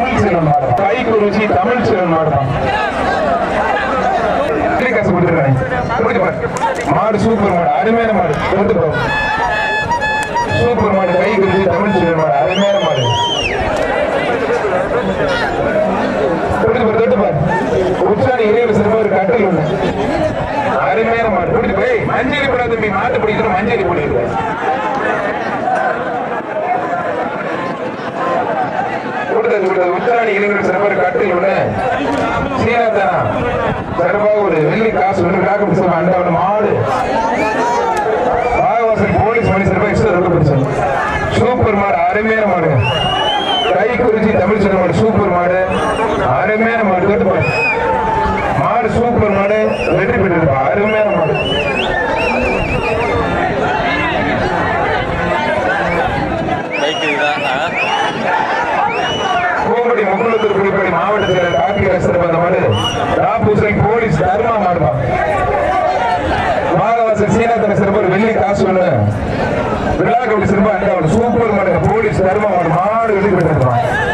தமிழ் செல்வன் மாடுதான் கை ருச்சி தமிழ் செல்வன் மாடுதான் காசு கொடுத்துருக்காங்க மாடு சூப்பர் மாடு அருமையான மாடு. கொடுத்து போ சூப்பர் மாடு கை குறிச்சி தமிழ் செல்வன் மாடு அருமையான மாடு. கொடுத்து பாரு தொட்டு பாரு. உச்சாணி சிறப்பு ஒரு கட்டில் ஒண்ணு. அருமையான மாடு. கொடுத்து போய் மஞ்சள் போட தம்பி மாட்டு பிடிக்கணும் மஞ்சள் போடுங்க கொடுத்தது உத்தராணி இளைஞர் சிறப்பாக கட்டில் ஒண்ணு சிறப்பாக ஒரு வெள்ளி காசு ஒன்று காக்க சிறப்பு அண்டாவது மாடு பாகவாசன் போலீஸ் மணி சிறப்பாக எக்ஸ்ட்ரா ரொம்ப பிடிச்சது சூப்பர் மாடு அருமையான மாடு. கை குறிச்சி தமிழ் சொல்ல மாடு சூப்பர் மாடு. அருமையான மாடு கேட்டு மாடு சூப்பர் மாடு வெற்றி பெற்றிருப்பா. அருமையான மாவட்ட செயலர் கார்த்திகை சிறப்பு அந்த மாடு ராப்பூசை போலீஸ் தர்மா மாடுமா மாகவாசல் சீனாத்தன சிறப்பு வெள்ளி காசு ஒண்ணு விழா கபடி சிறப்பு அண்டா சூப்பர் மாடு போலீஸ் தர்மா மாடு மாடு வெள்ளி பெற்றிருப்பான்